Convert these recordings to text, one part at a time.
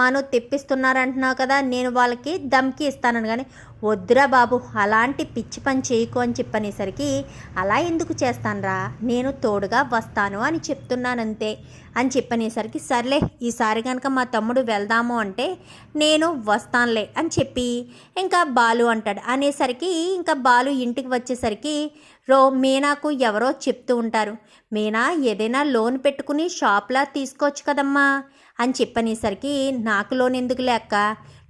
మాను తెప్పిస్తున్నారంటున్నావు కదా నేను వాళ్ళకి దమ్కి ఇస్తానని. కానీ వద్దురా బాబు అలాంటి పిచ్చి పని చేయకు అని చెప్పనేసరికి అలా ఎందుకు చేస్తానురా? నేను తోడుగా వస్తాను అని చెప్తున్నానంతే అని చెప్పనేసరికి సర్లే ఈసారి కనుక మా తమ్ముడు వెళ్దాము అంటే నేను వస్తానులే అని చెప్పి ఇంకా బాలు అంటాడు. అనేసరికి ఇంకా బాలు ఇంటికి వచ్చేసరికి రో మీనాకు ఎవరో చెప్తూ ఉంటారు. మీనా ఏదైనా లోన్ పెట్టుకుని షాప్లా తీసుకోవచ్చు కదమ్మా. అని చెప్పనేసరికి నాకు లోన్ ఎందుకు లేక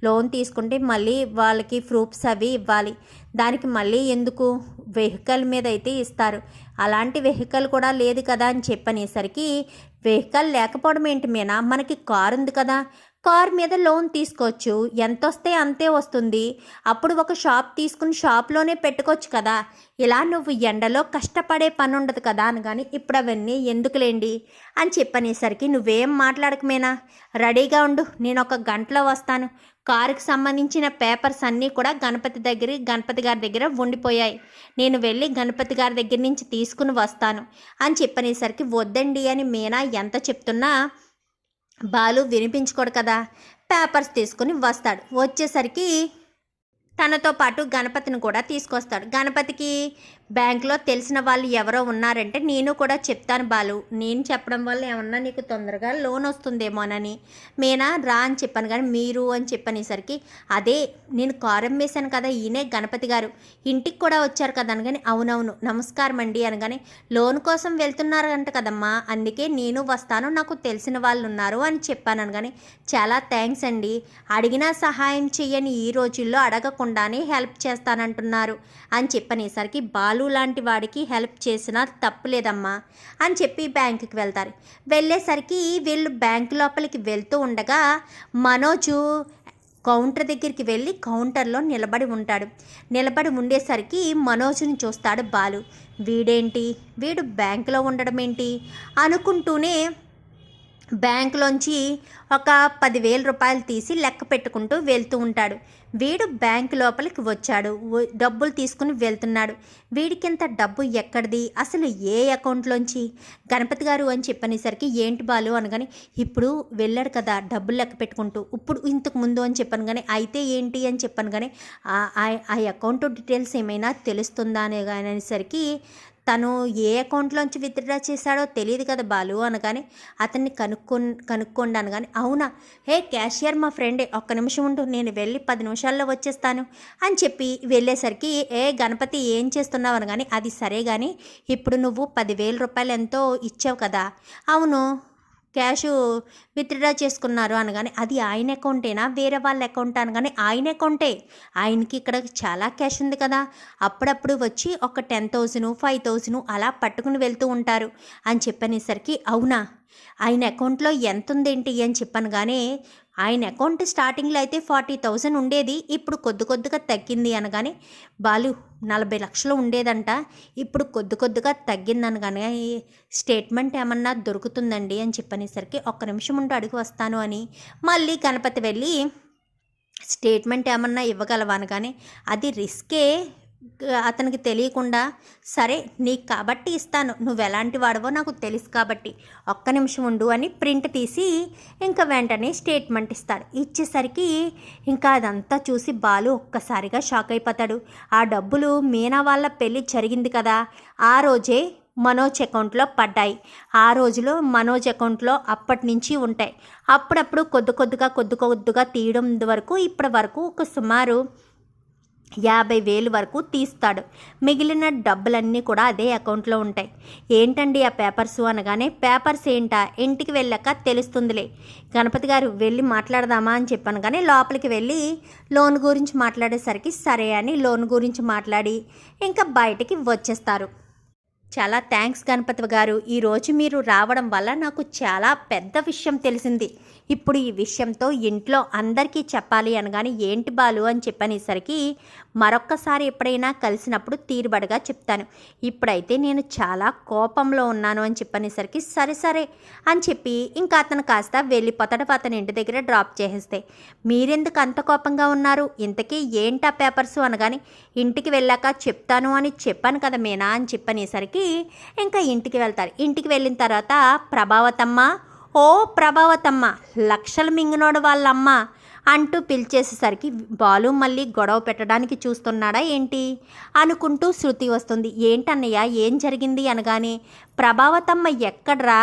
లోన్ తీసుకుంటే మళ్ళీ వాళ్ళకి ప్రూఫ్స్ అవి ఇవ్వాలి. దానికి మళ్ళీ ఎందుకు? వెహికల్ మీద అయితే ఇస్తారు. అలాంటి వెహికల్ కూడా లేదు కదా అని చెప్పనేసరికి వెహికల్ లేకపోవడం ఏంటి మీనా? మనకి కారు ఉంది కదా. కార్ మీద లోన్ తీసుకోవచ్చు. ఎంత వస్తే అంతే వస్తుంది. అప్పుడు ఒక షాప్ తీసుకుని షాప్లోనే పెట్టుకోవచ్చు కదా. ఇలా నువ్వు ఎండలో కష్టపడే పని ఉండదు కదా అని కానీ ఇప్పుడు అవన్నీ ఎందుకులేండి? అని చెప్పనేసరికి నువ్వేం మాట్లాడకమేనా రెడీగా ఉండు. నేను ఒక గంటలో వస్తాను. కారుకి సంబంధించిన పేపర్స్ అన్నీ కూడా గణపతి దగ్గర గణపతి గారి దగ్గర ఉండిపోయాయి. నేను వెళ్ళి గణపతి గారి దగ్గర నుంచి తీసుకుని వస్తాను. అని చెప్పనేసరికి వద్దండి అని మీనా ఎంత చెప్తున్నా బాలు వినిపించుకోడు కదా. పేపర్స్ తీసుకుని వస్తాడు. వచ్చేసరికి తనతో పాటు గణపతిని కూడా తీసుకొస్తాడు. గణపతికి బ్యాంక్లో తెలిసిన వాళ్ళు ఎవరో ఉన్నారంటే నేను కూడా చెప్తాను బాలు. నేను చెప్పడం వల్ల ఏమన్నా నీకు తొందరగా లోన్ వస్తుందేమోనని మీనా రా అని చెప్పాను కానీ మీరు అని చెప్పనేసరికి అదే నేను కారం వేశాను కదా ఈయనే గణపతి గారు. ఇంటికి కూడా వచ్చారు కదా అనగానే అవునవును నమస్కారం అండి అనగానే లోన్ కోసం వెళ్తున్నారంట కదమ్మా అందుకే నేను వస్తాను నాకు తెలిసిన వాళ్ళు ఉన్నారు అని చెప్పాను అనగానే చాలా థ్యాంక్స్ అండి. అడిగినా సహాయం చేయని ఈ రోజుల్లో అడగకుండానే హెల్ప్ చేస్తానంటున్నారు. అని చెప్పనేసరికి బాలు లాంటి వాడికి హెల్ప్ చేసినా తప్పులేదమ్మా అని చెప్పి బ్యాంకుకి వెళ్తారు. వెళ్ళేసరికి వీళ్ళు బ్యాంక్ లోపలికి వెళ్తూ ఉండగా మనోజు కౌంటర్ దగ్గరికి వెళ్ళి కౌంటర్లో నిలబడి ఉంటాడు. నిలబడి ఉండేసరికి మనోజ్ని చూస్తాడు బాలు. వీడేంటి? వీడు బ్యాంకులో ఉండడం ఏంటి అనుకుంటూనే బ్యాంకులోంచి ఒక పదివేల రూపాయలు తీసి లెక్క పెట్టుకుంటూ వెళ్తూ ఉంటాడు. వీడు బ్యాంక్ లోపలికి వచ్చాడు. డబ్బులు తీసుకుని వెళ్తున్నాడు. వీడికింత డబ్బు ఎక్కడిది? అసలు ఏ అకౌంట్లోంచి? గణపతి గారు అని చెప్పనేసరికి ఏంటి బాలు అనగానే ఇప్పుడు వెళ్ళాడు కదా డబ్బులు లెక్క పెట్టుకుంటూ. ఇప్పుడు ఇంతకు ముందు అని చెప్పాను కానీ అయితే ఏంటి అని చెప్పాను కానీ ఆ- ఆ- ఆ అకౌంట్ డీటెయిల్స్ ఏమైనా తెలుస్తుందా అనే అనేసరికి తను ఏ అకౌంట్లోంచి విత్డ్రా చేశాడో తెలియదు కదా బాలు అనగానే అతన్ని కనుక్కో కనుక్కోండి అనగానే అవునా? హే క్యాషియర్ మా ఫ్రెండే ఒక్క నిమిషం ఉండు నేను వెళ్ళి పది నిమిషాల్లో వచ్చేస్తాను అని చెప్పి వెళ్ళేసరికి ఏ గణపతి ఏం చేస్తున్నావు అనగానే అది సరే కానీ ఇప్పుడు నువ్వు పదివేల రూపాయలు ఎంతో ఇచ్చావు కదా. అవును. క్యాష్ విత్డ్రా చేసుకున్నారు అనగానే అది ఆయన అకౌంటేనా? వేరే వాళ్ళ అకౌంట్ అనగానే ఆయన అకౌంటే. ఆయనకి ఇక్కడ చాలా క్యాష్ ఉంది కదా. అప్పుడప్పుడు వచ్చి ఒక టెన్ థౌజండ్ ఫైవ్ థౌజండ్ అలా పట్టుకుని వెళ్తూ ఉంటారు అని చెప్పనేసరికి అవునా? ఆయన అకౌంట్లో ఎంత ఉందేంటి అని చెప్పాను కానీ ఆయన అకౌంట్ స్టార్టింగ్లో అయితే ఫార్టీ థౌజండ్ ఉండేది ఇప్పుడు కొద్ది కొద్దిగా తగ్గింది అనగానే బాలు నలభై లక్షలు ఉండేదంట ఇప్పుడు కొద్ది కొద్దిగా తగ్గింది అనగానే స్టేట్మెంట్ ఏమన్నా దొరుకుతుందండి అని చెప్పనేసరికి ఒక్క నిమిషం ఉంటూ అడిగి వస్తాను అని మళ్ళీ గణపతి వెళ్ళి స్టేట్మెంట్ ఏమన్నా ఇవ్వగలవా అనగానే అది రిస్కే అతనికి తెలియకుండా సరే నీకు కాబట్టి ఇస్తాను. నువ్వు ఎలాంటి వాడవో నాకు తెలుసు కాబట్టి. ఒక్క నిమిషం ఉండు అని ప్రింట్ తీసి ఇంకా వెంటనే స్టేట్మెంట్ ఇస్తాడు. ఇచ్చేసరికి ఇంకా అదంతా చూసి బాలు ఒక్కసారిగా షాక్ అయిపోతాడు. ఆ డబ్బులు మీనా వాళ్ళ పెళ్ళి జరిగింది కదా ఆ రోజే మనోజ్ అకౌంట్లో పడ్డాయి. ఆ రోజులో మనోజ్ అకౌంట్లో అప్పటి నుంచి ఉంటాయి. అప్పుడప్పుడు కొద్ది కొద్దిగా కొద్ది కొద్దిగా తీయడం వరకు ఇప్పటి వరకు ఒక సుమారు యాభై వేలు వరకు తీస్తాడు. మిగిలిన డబ్బులన్నీ కూడా అదే అకౌంట్లో ఉంటాయి. ఏంటండి ఆ పేపర్స్ అనగానే పేపర్స్ ఏంటా? ఇంటికి వెళ్ళాక తెలుస్తుందిలే. గణపతి గారు వెళ్ళి మాట్లాడదామా? అని చెప్పాను కానీ లోపలికి వెళ్ళి లోన్ గురించి మాట్లాడేసరికి సరే అని లోన్ గురించి మాట్లాడి ఇంకా బయటికి వచ్చేస్తారు. చాలా థ్యాంక్స్ గణపతి గారు. ఈరోజు మీరు రావడం వల్ల నాకు చాలా పెద్ద విషయం తెలిసింది. ఇప్పుడు ఈ విషయంతో ఇంట్లో అందరికీ చెప్పాలి అనగానే ఏంటి బాలు అని చెప్పనేసరికి మరొక్కసారి ఎప్పుడైనా కలిసినప్పుడు తీరుబడిగా చెప్తాను. ఇప్పుడైతే నేను చాలా కోపంలో ఉన్నాను అని చెప్పనేసరికి సరే సరే అని చెప్పి ఇంకా అతను కాస్త వెళ్ళిపోతాడు. అతని ఇంటి దగ్గర డ్రాప్ చేసేస్తే మీరెందుకు అంత కోపంగా ఉన్నారు? ఇంతకీ ఏంటి ఆ పేపర్స్ అనగానే ఇంటికి వెళ్ళాక చెప్తాను అని చెప్పాను కదా మీనా అని చెప్పనేసరికి ఇంకా ఇంటికి వెళ్తారు. ఇంటికి వెళ్ళిన తర్వాత ప్రభావతమ్మ ఓ ప్రభావతమ్మ లక్షలు మింగినోడు వాళ్ళమ్మ అంటూ పిలిచేసేసరికి బాలు మళ్ళీ గొడవ పెట్టడానికి చూస్తున్నాడా ఏంటి? అనుకుంటూ శృతి వస్తుంది. ఏంటన్నయ్య ఏం జరిగింది? అనగానే ప్రభావతమ్మ ఎక్కడ్రా?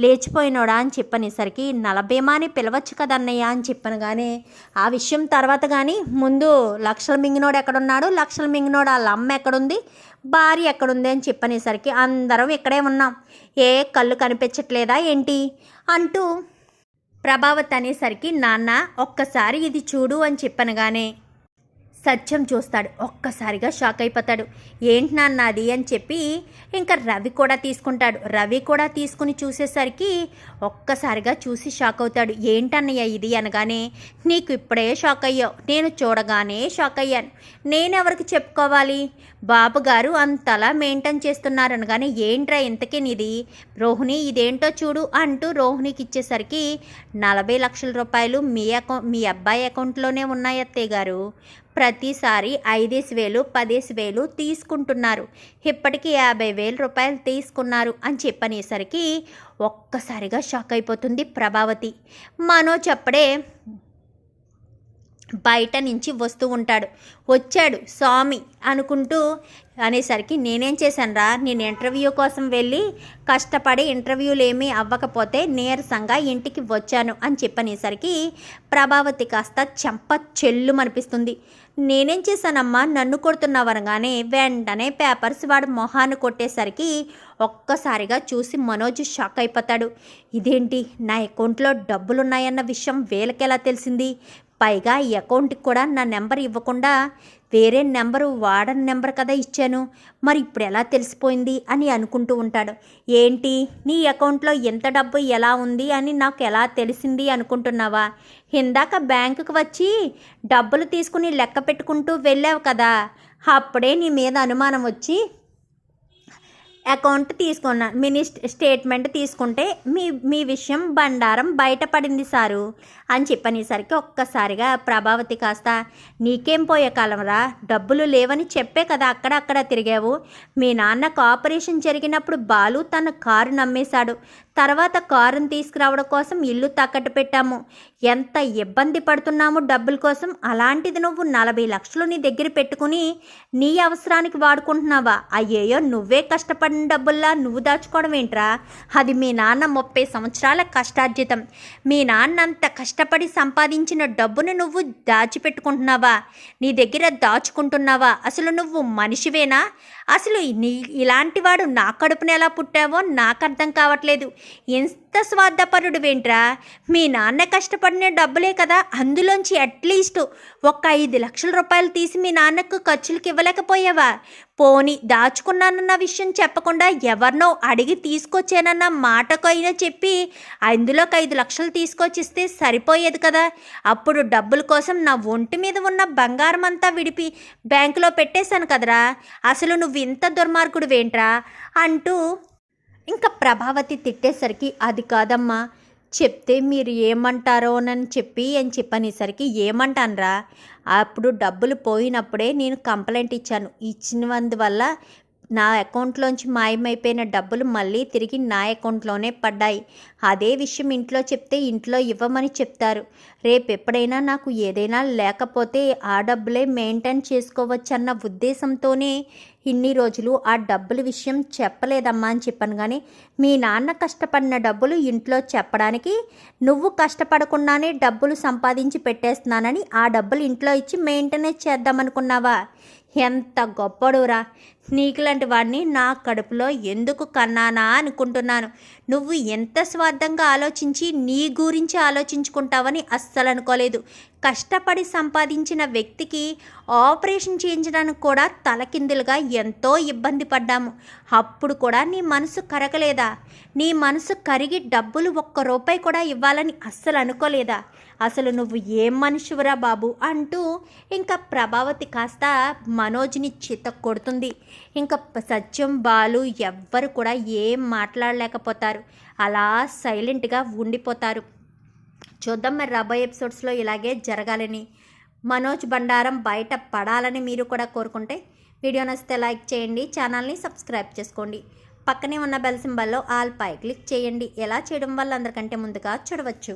లేచిపోయినోడా అని చెప్పనేసరికి నలభేమాని పిలవచ్చు కదన్నయ్య అని చెప్పనగానే ఆ విషయం తర్వాత కానీ ముందు లక్షల మింగినోడు ఎక్కడున్నాడు? లక్షల మింగినోడు వాళ్ళ అమ్మ ఎక్కడుంది? భార్య ఎక్కడుంది? అని చెప్పనేసరికి అందరం ఇక్కడే ఉన్నాం. ఏ కళ్ళు కనిపించట్లేదా ఏంటి? అంటూ ప్రభావత్ అనేసరికి నాన్న ఒక్కసారి ఇది చూడు అని చెప్పనగానే సత్యం చూస్తాడు. ఒక్కసారిగా షాక్ అయిపోతాడు. ఏంటి నాన్న అది? అని చెప్పి ఇంకా రవి కూడా తీసుకుంటాడు. రవి కూడా తీసుకుని చూసేసరికి ఒక్కసారిగా చూసి షాక్ అవుతాడు. ఏంటన్నయ్య ఇది? అనగానే నీకు ఇప్పుడే షాక్ అయ్యావు. నేను చూడగానే షాక్ అయ్యాను. నేనెవరికి చెప్పుకోవాలి? బాబు గారు అంతలా మెయింటైన్ చేస్తున్నారు అనగానే ఏంట్రా ఇంతకీ నీది? రోహిణి ఇదేంటో చూడు అంటూ రోహిణికి ఇచ్చేసరికి నలభై లక్షల రూపాయలు మీ అకౌంట్ మీ అబ్బాయి అకౌంట్లోనే ఉన్నాయి అత్తయ్య గారు. ప్రతిసారి ఐదేసి వేలు పదేసి వేలు తీసుకుంటున్నారు. ఇప్పటికీ యాభై వేల రూపాయలు తీసుకున్నారు అని చెప్పనేసరికి ఒక్కసారిగా షాక్ అయిపోతుంది ప్రభావతి. మనోజ్ అప్పుడే బయట నుంచి వస్తూ ఉంటాడు. వచ్చాడు స్వామి అనుకుంటూ అనేసరికి నేనేం చేశానురా? నేను ఇంటర్వ్యూ కోసం వెళ్ళి కష్టపడి ఇంటర్వ్యూలు ఏమీ అవ్వకపోతే నీరసంగా ఇంటికి వచ్చాను అని చెప్పనేసరికి ప్రభావతి కాస్త చెంప చెల్లు అనిపిస్తుంది నేనేం చేశానమ్మా? నన్ను కొడుతున్నావనగానే వెంటనే పేపర్స్ వాడు మొహాన్ని కొట్టేసరికి ఒక్కసారిగా చూసి మనోజ్ షాక్ అయిపోతాడు. ఇదేంటి? నా అకౌంట్లో డబ్బులున్నాయన్న విషయం వీళ్ళకెలా తెలిసింది? పైగా ఈ అకౌంట్కి కూడా నా నెంబర్ ఇవ్వకుండా వేరే నెంబరు వాడని నెంబర్ కదా ఇచ్చాను. మరి ఇప్పుడు ఎలా తెలిసిపోయింది అని అనుకుంటూ ఉంటాడు. ఏంటి? నీ అకౌంట్లో ఎంత డబ్బు ఎలా ఉంది అని నాకు ఎలా తెలిసింది అనుకుంటున్నావా? ఇందాక బ్యాంకుకి వచ్చి డబ్బులు తీసుకుని లెక్క పెట్టుకుంటూ వెళ్ళావు కదా. అప్పుడే నీ మీద అనుమానం వచ్చి అకౌంట్ తీసుకున్నా మినీ స్టేట్మెంట్ తీసుకుంటే మీ మీ విషయం బండారం బయటపడింది సారు అని చెప్పనేసరికి ఒక్కసారిగా ప్రభావతి కాస్త నీకేం పోయే కాలంరా డబ్బులు లేవని చెప్పే కదా అక్కడ అక్కడ తిరిగావు. మీ నాన్నకు ఆపరేషన్ జరిగినప్పుడు బాలు తన కారు నమ్మేశాడు. తర్వాత కారుని తీసుకురావడం కోసం ఇల్లు తాకట్టు పెట్టాము. ఎంత ఇబ్బంది పడుతున్నాము డబ్బుల కోసం? అలాంటిది నువ్వు నలభై లక్షలు నీ దగ్గర పెట్టుకుని నీ అవసరానికి వాడుకుంటున్నావా? అయ్యేయో నువ్వే కష్టపడి కష్టపడిన డబ్బుల్లా నువ్వు దాచుకోవడం ఏంట్రా? అది మీ నాన్న ముప్పై సంవత్సరాల కష్టార్జితం. మీ నాన్న అంత కష్టపడి సంపాదించిన డబ్బును నువ్వు దాచిపెట్టుకుంటున్నావా? నీ దగ్గర దాచుకుంటున్నావా? అసలు నువ్వు మనిషివేనా? అసలు నీ ఇలాంటి వాడు నా కడుపున ఎలా పుట్టావో నాకు అర్థం కావట్లేదు. ఎంత స్వార్థపరుడు వేంట్రా? మీ నాన్న కష్టపడిన డబ్బులే కదా అందులోంచి అట్లీస్ట్ ఒక ఐదు లక్షల రూపాయలు తీసి మీ నాన్నకు ఖర్చులకు ఇవ్వలేకపోయావా? పోని దాచుకున్నానన్న విషయం చెప్పకుండా ఎవరినో అడిగి తీసుకొచ్చానన్న మాటకైనా చెప్పి అందులోకి ఐదు లక్షలు తీసుకొచ్చిస్తే సరిపోయేది కదా. అప్పుడు డబ్బుల కోసం నా ఒంటి మీద ఉన్న బంగారం అంతా విడిపి బ్యాంకులో పెట్టేశాను కదరా. అసలు నువ్వు ఇంత దుర్మార్గుడు వేంట్రా అంటూ ఇంకా ప్రభావతి తిట్టేసరికి అది కాదమ్మా చెప్తే మీరు ఏమంటారోనని చెప్పి అని చెప్పనేసరికి ఏమంటానరా? అప్పుడు డబ్బులు పోయినప్పుడే నేను కంప్లైంట్ ఇచ్చాను. ఇచ్చినందువల్ల నా అకౌంట్లోంచి మాయమైపోయిన డబ్బులు మళ్ళీ తిరిగి నా అకౌంట్లోనే పడ్డాయి. అదే విషయం ఇంట్లో చెప్తే ఇంట్లో ఇవ్వమని చెప్తారు. రేపు ఎప్పుడైనా నాకు ఏదైనా లేకపోతే ఆ డబ్బులే మెయింటైన్ చేసుకోవచ్చన్న ఉద్దేశంతోనే ఇన్ని రోజులు ఆ డబ్బుల విషయం చెప్పలేదమ్మా అని చెప్పాను కానీ మీ నాన్న కష్టపడిన డబ్బులు ఇంట్లో చెప్పడానికి నువ్వు కష్టపడకుండానే డబ్బులు సంపాదించి పెట్టేస్తున్నానని ఆ డబ్బులు ఇంట్లో ఇచ్చి మెయింటెనెన్స్ చేద్దామనుకున్నావా? ఎంత గొప్పడురా! నీకులాంటి వాడిని నా కడుపులో ఎందుకు కన్నానా అనుకుంటున్నాను? నువ్వు ఎంత స్వార్థంగా ఆలోచించి నీ గురించి ఆలోచించుకుంటావని అస్సలు అనుకోలేదు. కష్టపడి సంపాదించిన వ్యక్తికి ఆపరేషన్ చేయించడానికి కూడా తలకిందులుగా ఎంతో ఇబ్బంది పడ్డాము. అప్పుడు కూడా నీ మనసు కరగలేదా? నీ మనసు కరిగి డబ్బులు ఒక్క రూపాయి కూడా ఇవ్వాలని అస్సలు అనుకోలేదా? అసలు నువ్వు ఏం మనిషివురా బాబు అంటూ ఇంకా ప్రభావతి కాస్త మనోజ్ని చిత్త కొడుతుంది ఇంకా సత్యం బాలు ఎవ్వరు కూడా ఏం మాట్లాడలేకపోతారు. అలా సైలెంట్గా ఉండిపోతారు. చూద్దాం మరి రాబోయే ఎపిసోడ్స్లో ఇలాగే జరగాలని. మనోజ్ బండారం బయట పడాలని మీరు కూడా కోరుకుంటే వీడియో నచ్చితే లైక్ చేయండి ఛానల్ని సబ్స్క్రైబ్ చేసుకోండి. పక్కనే ఉన్న బెల్ సింబల్లో ఆల్ పై క్లిక్ చేయండి. ఎలా చేయడం వల్ల అందరికంటే ముందుగా చూడవచ్చు.